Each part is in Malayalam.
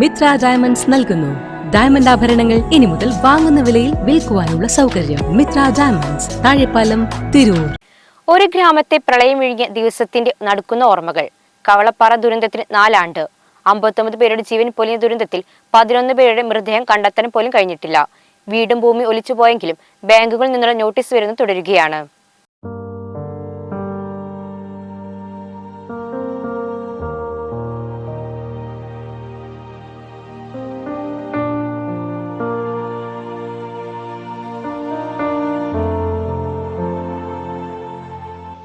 മിത്ര ഡയമണ്ട്സ് നൽകുന്നു. ഡയമണ്ട് ആഭരണങ്ങൾ ഇനി മുതൽ വാങ്ങുന്ന വിലയിൽ വിൽക്കുവാനുള്ള സൗകര്യം മിത്ര ഡയമണ്ട്സ് താഴെപ്പാലം തിരൂർ. ഒരു ഗ്രാമത്തെ പ്രളയം വിഴുങ്ങിയ ദിവസത്തിന്റെ നടക്കുന്ന ഓർമ്മകൾ. കവളപ്പാറ ദുരന്തത്തിന് നാലാണ്ട്. അമ്പത്തൊമ്പത് പേരുടെ ജീവൻ പൊലിഞ്ഞ ദുരന്തത്തിൽ പതിനൊന്ന് പേരുടെ മൃതദേഹം കണ്ടെത്താൻ പോലും കഴിഞ്ഞിട്ടില്ല. വീടും ഭൂമി ഒലിച്ചുപോയെങ്കിലും ബാങ്കുകളിൽ നിന്നുള്ള നോട്ടീസ് വരുന്നത് തുടരുകയാണ്.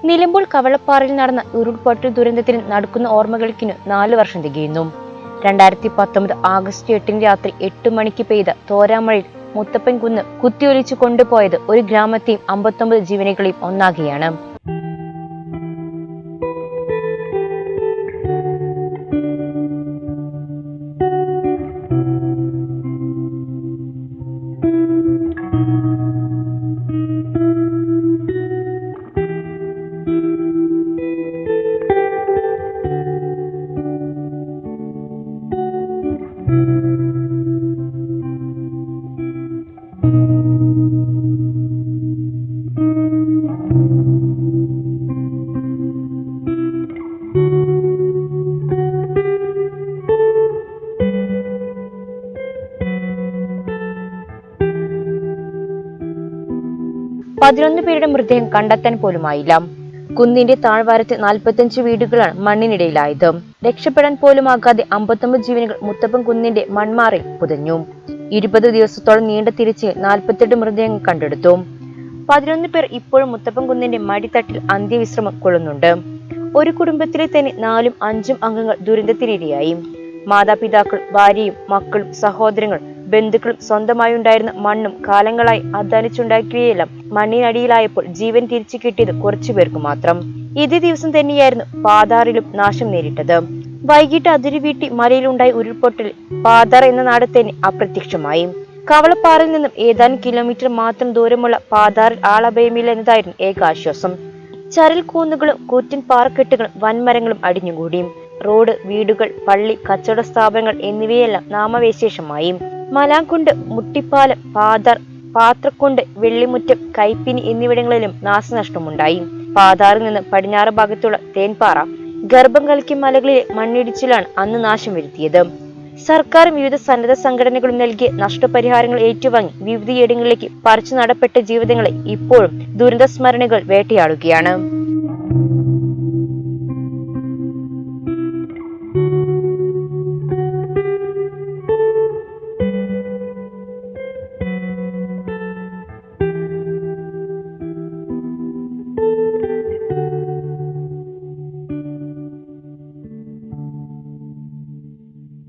നിലമ്പൂർ കവളപ്പാറയിൽ നടന്ന ഉരുൾപൊട്ടൽ ദുരന്തത്തിന് നടക്കുന്ന ഓർമ്മകൾക്കിന് നാല് വർഷം തികയുന്നു. രണ്ടായിരത്തി പത്തൊമ്പത് ആഗസ്റ്റ് എട്ടിന് രാത്രി എട്ട് മണിക്ക് പെയ്ത തോരാമഴയിൽ മുത്തപ്പൻ കുന്ന് കുത്തിയൊലിച്ചു കൊണ്ടുപോയത് ഒരു ഗ്രാമത്തെയും അമ്പത്തൊമ്പത് ജീവനുകളെയും ഒന്നാകുകയാണ്. പതിനൊന്ന് പേരുടെ മൃതദേഹം കണ്ടെത്താൻ പോലുമായില്ല. കുന്നിന്റെ താഴ്വാരത്തെ നാൽപ്പത്തിയഞ്ച് വീടുകളാണ് മണ്ണിനിടയിലായത്. രക്ഷപ്പെടാൻ പോലുമാകാതെ അമ്പത്തൊമ്പത് ജീവനുകൾ മുത്തപ്പൻ കുന്നിന്റെ മൺമാറിൽ പുതഞ്ഞു. ഇരുപത് ദിവസത്തോളം നീണ്ട തിരിച്ച് നാൽപ്പത്തെട്ട് മൃതദേഹങ്ങൾ കണ്ടെടുത്തു. പതിനൊന്ന് പേർ ഇപ്പോഴും മുത്തപ്പൻ കുന്നിന്റെ മടിത്തട്ടിൽ അന്ത്യവിശ്രമം കൊള്ളുന്നുണ്ട്. ഒരു കുടുംബത്തിലെ തന്നെ നാലും അഞ്ചും അംഗങ്ങൾ ദുരന്തത്തിനിരയായി. മാതാപിതാക്കൾ ഭാര്യയും മക്കളും സഹോദരങ്ങൾ ബന്ധുക്കളും സ്വന്തമായി ഉണ്ടായിരുന്ന മണ്ണും കാലങ്ങളായി അധ്വാനിച്ചുണ്ടാക്കിയതെല്ലാം മണ്ണിനടിയിലായപ്പോൾ ജീവൻ തിരിച്ചു കിട്ടിയത് കുറച്ചു പേർക്ക് മാത്രം. ഇതേ ദിവസം തന്നെയായിരുന്നു പാതാറിലും നാശം നേരിട്ടത്. വൈകിട്ട് അതിരി വീട്ടി മലയിലുണ്ടായ ഉരുൾപൊട്ടൽ. പാതാർ എന്ന നാട് അപ്രത്യക്ഷമായി. കവളപ്പാറയിൽ നിന്നും ഏതാനും കിലോമീറ്റർ മാത്രം ദൂരമുള്ള പാതാറിൽ ആളഭയമില്ല എന്നതായിരുന്നു ഏക ആശ്വാസം ചരൽ കൂന്നുകളും കൂറ്റൻ പാറക്കെട്ടുകളും വൻമരങ്ങളും അടിഞ്ഞുകൂടി. റോഡ് വീടുകൾ പള്ളി കച്ചവട സ്ഥാപനങ്ങൾ എന്നിവയെല്ലാം നാമവിശേഷമായി. മലാംകുണ്ട് മുട്ടിപ്പാലം പാതാർ പാത്രക്കുണ്ട് വെള്ളിമുറ്റം കൈപ്പിനി എന്നിവിടങ്ങളിലും നാശനഷ്ടമുണ്ടായി. പാതാറിൽ നിന്ന് പടിഞ്ഞാറ് ഭാഗത്തുള്ള തേൻപാറ ഗർഭം കളിക്കും മലകളിൽ മണ്ണിടിച്ചിലാണ് അന്ന് നാശം വരുത്തിയത്. സർക്കാരും വിവിധ സന്നദ്ധ സംഘടനകളും നൽകിയ നഷ്ടപരിഹാരങ്ങൾ ഏറ്റുവാങ്ങി വിവിധയിടങ്ങളിലേക്ക് പറിച്ചു നടപ്പെട്ട ജീവിതങ്ങളെ ഇപ്പോഴും ദുരന്ത സ്മരണകൾ വേട്ടയാടുകയാണ്.